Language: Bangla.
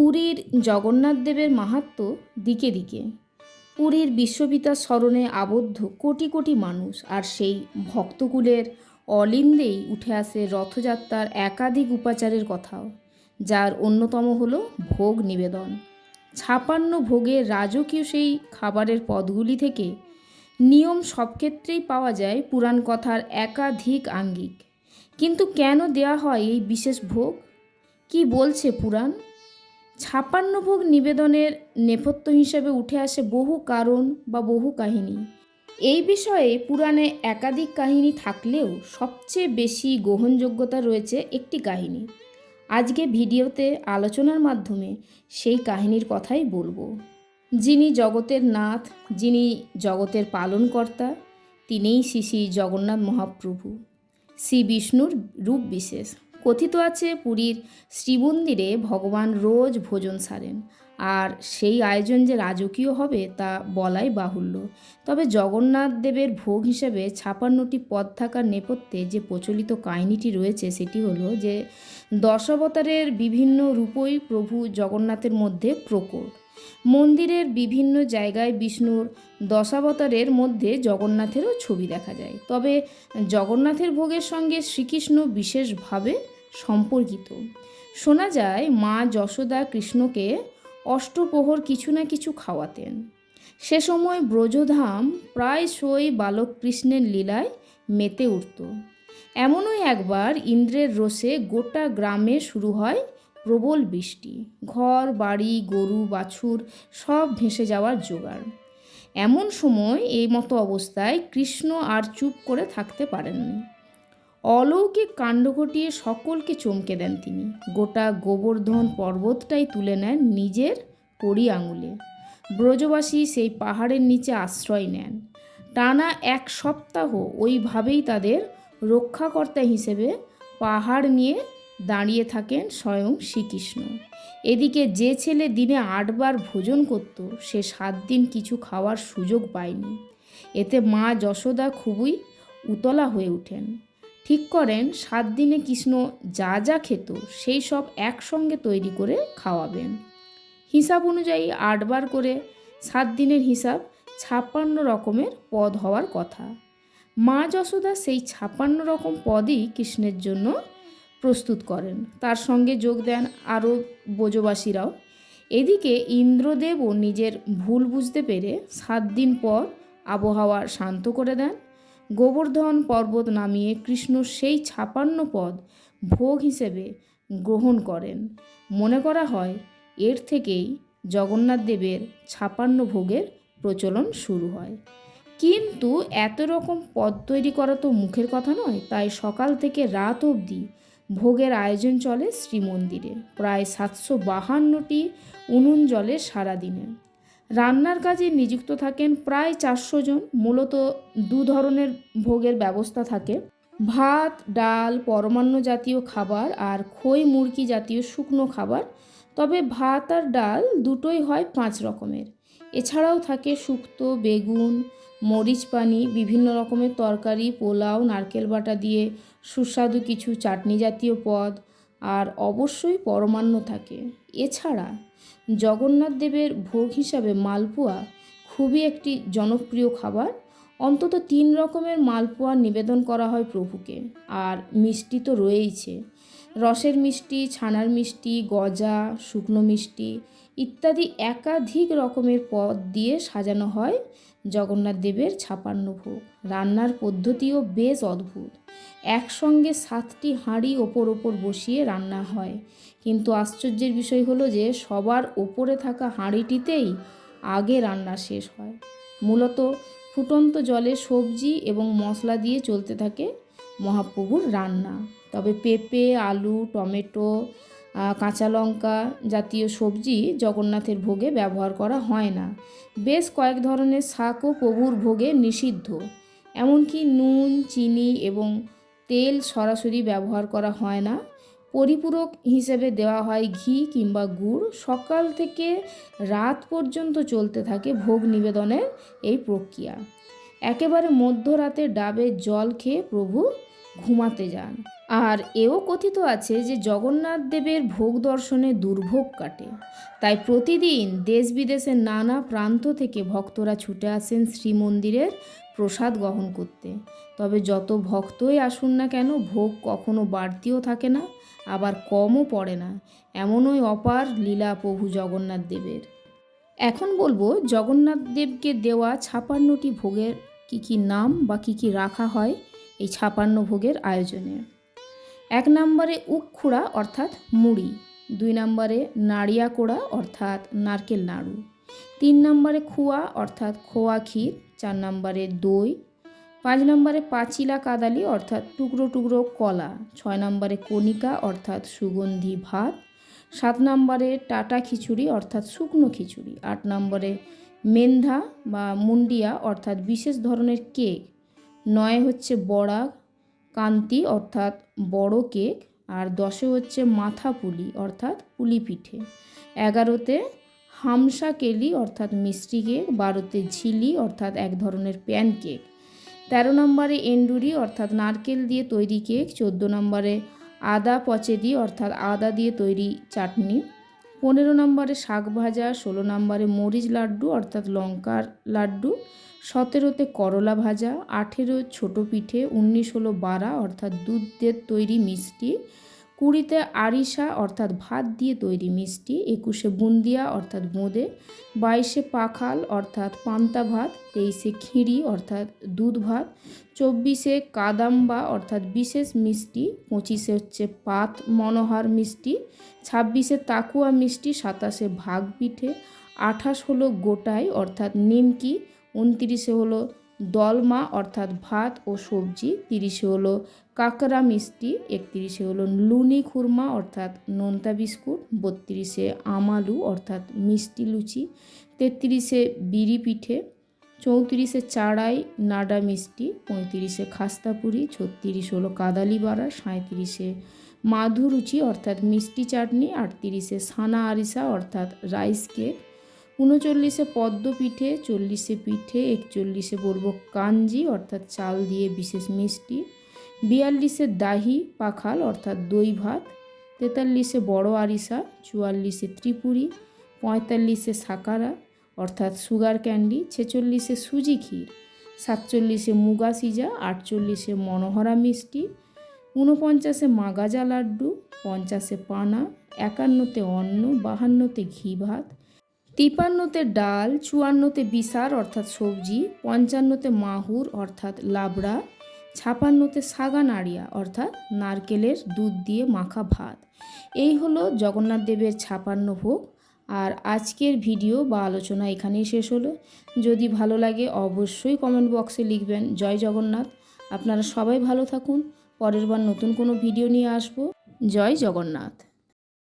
পুরীর জগন্নাথ দেবের মাহাত্ম্য দিকে দিকে। পুরীর বিশ্বপিতার স্মরণে আবদ্ধ কোটি কোটি মানুষ, আর সেই ভক্তকুলের অলিন্দেই উঠে আসে রথযাত্রার একাধিক উপাচারের কথাও, যার অন্যতম হলো ভোগ নিবেদন। ছাপান্ন ভোগের রাজকীয় সেই খাবারের পদগুলি থেকে নিয়ম সব ক্ষেত্রেই পাওয়া যায় পুরাণ কথার একাধিক আঙ্গিক। কিন্তু কেন দেয়া হয় এই বিশেষ ভোগ? কি বলছে পুরাণ? ছাপান্ন ভোগ নিবেদনের নেপথ্য হিসেবে উঠে আসে বহু কারণ বা বহু কাহিনী। এই বিষয়ে পুরাণে একাধিক কাহিনী থাকলেও সবচেয়ে বেশি গ্রহণযোগ্যতা রয়েছে একটি কাহিনী। আজকে ভিডিওতে আলোচনার মাধ্যমে সেই কাহিনীর কথাই বলব। যিনি জগতের নাথ, যিনি জগতের পালনকর্তা, তিনিই শ্রী শ্রী জগন্নাথ মহাপ্রভু। শ্রী বিষ্ণুর রূপ বিশেষ। কথিত আছে পুরীর শ্রীমন্দিরে ভগবান রোজ ভোজন সারেন। আর সেই আয়োজন যে রাজকীয় হবে তা বলাই বাহুল্য। তবে জগন্নাথ দেবের ভোগ হিসেবে ছাপান্নটি পদ থাকার নেপথ্যে যে প্রচলিত কাহিনীটি রয়েছে সেটি হলো যে দশাবতারের বিভিন্ন রূপই প্রভু জগন্নাথের মধ্যে প্রকট। মন্দিরের বিভিন্ন জায়গায় বিষ্ণুর দশাবতারের মধ্যে জগন্নাথেরও ছবি দেখা যায়। তবে জগন্নাথের ভোগের সঙ্গে শ্রীকৃষ্ণ বিশেষভাবে সম্পর্কিত। শোনা যায়, মা যশোদা কৃষ্ণকে অষ্টপ্রহর কিছু না কিছু খাওয়াতেন। সে সময় ব্রজধাম প্রায়শই বালক কৃষ্ণের লীলায় মেতে উঠত। এমনই একবার ইন্দ্রের রোষে গোটা গ্রামে শুরু হয় প্রবল বৃষ্টি, ঘর, বাড়ি, গরু, বাছুর সব ভেসে যাওয়ার জোগাড়। এমন সময় এই মতো অবস্থায় কৃষ্ণ আর চুপ করে থাকতে পারেননি। অলৌকিক কাণ্ড ঘটিয়ে সকলকে চমকে দেন তিনি। গোটা গোবর্ধন পর্বতটাই তুলে নেন নিজের কড়ি আঙুলে। ব্রজবাসী সেই পাহাড়ের নিচে আশ্রয় নেন। টানা এক সপ্তাহ ওইভাবেই তাদের রক্ষাকর্তা হিসেবে পাহাড় নিয়ে দাঁড়িয়ে থাকেন স্বয়ং শ্রীকৃষ্ণ। এদিকে যে ছেলে দিনে আটবার ভোজন করত, সে সাত দিন কিছু খাওয়ার সুযোগ পায়নি। এতে মা যশোদা খুবই উতলা হয়ে ওঠেন। ঠিক করেন, সাত দিনে কৃষ্ণ যা যা খেত, সেই সব একসঙ্গে তৈরি করে খাওয়াবেন। হিসাব অনুযায়ী আটবার করে সাত দিনের হিসাব ছাপ্পান্ন রকমের পদ হওয়ার কথা। মা যশোদা সেই ছাপ্পান্ন রকম পদই কৃষ্ণের জন্য প্রস্তুত করেন। তার সঙ্গে যোগ দেন আরও বোজবাসীরাও এদিকে ইন্দ্রদেবও নিজের ভুল বুঝতে পেরে সাত দিন পর আবহাওয়া শান্ত করে দেন। গোবর্ধন পর্বত নামিয়ে কৃষ্ণ সেই ছাপান্ন পদ ভোগ হিসেবে গ্রহণ করেন। মনে করা হয়, এর থেকেই জগন্নাথ দেবের ছাপান্ন ভোগের প্রচলন শুরু হয়। কিন্তু এত রকম পদ তৈরি করা তো মুখের কথা নয়, তাই সকাল থেকে রাত অবধি ভোগের আয়োজন চলে শ্রীমন্দিরে। প্রায় সাতশো বাহান্নটি উনুন জলে সারাদিনে। রান্নার কাজে নিযুক্ত থাকেন প্রায় চারশো জন। মূলত দু ধরনের ভোগের ব্যবস্থা থাকে। ভাত, ডাল, পরমান্ন জাতীয় খাবার আর খই মুরগি জাতীয় শুকনো খাবার। তবে ভাত আর ডাল দুটোই হয় পাঁচ রকমের। এছাড়াও থাকে শুক্তো, বেগুন, মরিচ পানি, বিভিন্ন রকমের তরকারি, পোলাও, নারকেল বাটা দিয়ে সুস্বাদু কিছু চাটনি জাতীয় পদ, আর অবশ্যই পরমান্ন থাকে। এছাড়া জগন্নাথ দেবের ভোগ হিসাবে মালপোয়া খুবই একটি জনপ্রিয় খাবার। অন্তত তিন রকমের মালপোয়া নিবেদন করা হয় প্রভুকে, আর মিষ্টি তো রয়েইছে। রসের মিষ্টি, ছানার মিষ্টি, গজা, শুকনো মিষ্টি ইত্যাদি একাধিক রকমের পদ দিয়ে সাজানো হয় জগন্নাথ দেবের ছাপান্ন ভোগ। রান্নার পদ্ধতিও বেশ অদ্ভুত। একসঙ্গে সাতটি হাঁড়ি ওপর ওপর বসিয়ে রান্না হয়। কিন্তু আশ্চর্যের বিষয় হলো যে, সবার ওপরে থাকা হাঁড়িটিতেই আগে রান্না শেষ হয়। মূলত ফুটন্ত জলে সবজি এবং মশলা দিয়ে চলতে থাকে মহাপ্রভুর রান্না। তবে পেঁপে, আলু, টমেটো কাঁচা লঙ্কা জাতীয় সবজি জগন্নাথের ভোগে ব্যবহার করা হয় না। বেশ কয়েক ধরনের শাকও প্রভুর ভোগে নিষিদ্ধ। এমনকি নুন, চিনি এবং তেল সরাসরি ব্যবহার করা হয় না। পরিপূরক হিসেবে দেওয়া হয় ঘি কিংবা গুড়। সকাল থেকে রাত পর্যন্ত চলতে থাকে ভোগ নিবেদনের এই প্রক্রিয়া। একেবারে মধ্যরাতে ডাবের জল খেয়ে প্রভু ঘুমাতে যান। আর এও কথিত আছে যে জগন্নাথ দেবের ভোগ দর্শনে দুর্ভোগ কাটে। তাই প্রতিদিন দেশ বিদেশের নানা প্রান্ত থেকে ভক্তরা ছুটে আসেন শ্রীমন্দিরের প্রসাদ গ্রহণ করতে। তবে যত ভক্তই আসুন না কেন, ভোগ কখনো বাড়তিও থাকে না, আবার কমও পড়ে না। এমনই অপার লীলা প্রভু জগন্নাথ দেবের। এখন বলব, জগন্নাথ দেবকে দেওয়া ছাপান্নটি ভোগের কি কি নাম বা কি কি রাখা হয় এই ছাপান্ন ভোগের আয়োজনে। এক নম্বরে উক্ষুড়া অর্থাৎ মুড়ি, দুই নম্বরে নাড়িয়া কোড়া অর্থাৎ নারকেল নাড়ু, তিন নম্বরে খুয়া অর্থাৎ খোয়া ক্ষীর, চার নম্বরে দই, পাঁচ নম্বরে পাঁচিলা কাদালি অর্থাৎ টুকরো টুকরো কলা, ছয় নম্বরে কণিকা অর্থাৎ সুগন্ধি ভাত, সাত নম্বরে টাটা খিচুড়ি অর্থাৎ শুকনো খিচুড়ি, আট নম্বরে মেন্ধা বা মুন্ডিয়া অর্থাৎ বিশেষ ধরনের কেক, নয় হচ্ছে বড়া কান্তি অর্থাৎ বড় কেক আর দশে হচ্ছে মাথা পুলি অর্থাৎ পুলি পিঠে। এগারোতে হামসা কেলি অর্থাৎ মিষ্টি কেক, বারোতে ঝিলি অর্থাৎ এক ধরনের প্যান কেক। তেরো নম্বরে এন্ডুরি অর্থাৎ নারকেল দিয়ে তৈরি কেক, চোদ্দ নম্বরে আদা পচেদি অর্থাৎ আদা দিয়ে তৈরি চাটনি। পনেরো নম্বরে শাক ভাজা, ষোলো নম্বরে মরিচ লাড্ডু অর্থাৎ লঙ্কার লাড্ডু। সতেরোতে করলা ভাজা, আঠেরো ছোটো পিঠে, উনিশ হলো বারা, অর্থাৎ দুধের তৈরি মিষ্টি, কুড়িতে আরিসা অর্থাৎ ভাত দিয়ে তৈরি মিষ্টি, একুশে বুন্দিয়া, অর্থাৎ বোঁদে বাইশে পাখাল, অর্থাৎ পান্তা ভাত, তেইশে খিঁড়ি, অর্থাৎ দুধ ভাত, চব্বিশে কাদাম্বা, অর্থাৎ বিশেষ মিষ্টি, পঁচিশে হচ্ছে পাত মনোহার মিষ্টি, ছাব্বিশে তাকুয়া মিষ্টি, সাতাশে ভাগ পিঠে আঠাশ হলো গোটাই, অর্থাৎ নিমকি উনতিরিশে হলো দলমা, অর্থাৎ ভাত ও সবজি। তিরিশে হলো কাকরা মিষ্টি, একত্রিশে হলো লুনি খুরমা, অর্থাৎ নোনতা বিস্কুট। বত্রিশে আমালু, অর্থাৎ মিষ্টি লুচি। তেত্রিশে বিড়ি পিঠে। চৌত্রিশে চাড়াই, নাডা মিষ্টি। পঁয়ত্রিশে খাস্তাপুরি ছত্রিশ হলো কাদালি বাড়া। সাঁত্রিশে মাধুরুচি, অর্থাৎ মিষ্টি চাটনি। আটত্রিশে সানা আরিসা, অর্থাৎ রাইস কেক। উনচল্লিশে পদ্ম পিঠে চল্লিশে পিঠে, একচল্লিশে বলব কাঞ্জি অর্থাৎ চাল দিয়ে বিশেষ মিষ্টি, বিয়াল্লিশে দাহি পাখাল, অর্থাৎ দই ভাত, তেতাল্লিশে বড় আরিসা, চুয়াল্লিশে ত্রিপুরি, পঁয়তাল্লিশে সাকারা, অর্থাৎ সুগার ক্যান্ডি, ছেচল্লিশে সুজি ক্ষীর, সাতচল্লিশে মুগা সিজা, আটচল্লিশে মনোহরা মিষ্টি, ঊনপঞ্চাশে মাগাজা লাড্ডু, পঞ্চাশে পানা, একান্নতে অন্ন, বাহান্নতে ঘি ভাত তিপান্নতে ডাল, চুয়ান্নতে বিসার অর্থাৎ সবজি, পঞ্চান্নতে মাহুর অর্থাৎ লাবড়া, ছাপান্নতে সাগা নাড়িয়া অর্থাৎ নারকেলের দুধ দিয়ে মাখা ভাত। এই হলো জগন্নাথ দেবের ছাপান্ন ভোগ। আর আজকের ভিডিও বা আলোচনা এখানেই শেষ হলো। যদি ভালো লাগে অবশ্যই কমেন্ট বক্সে লিখবেন, জয় জগন্নাথ। আপনারা সবাই ভালো থাকুন। পরের বার নতুন কোনো ভিডিও নিয়ে আসব। জয় জগন্নাথ।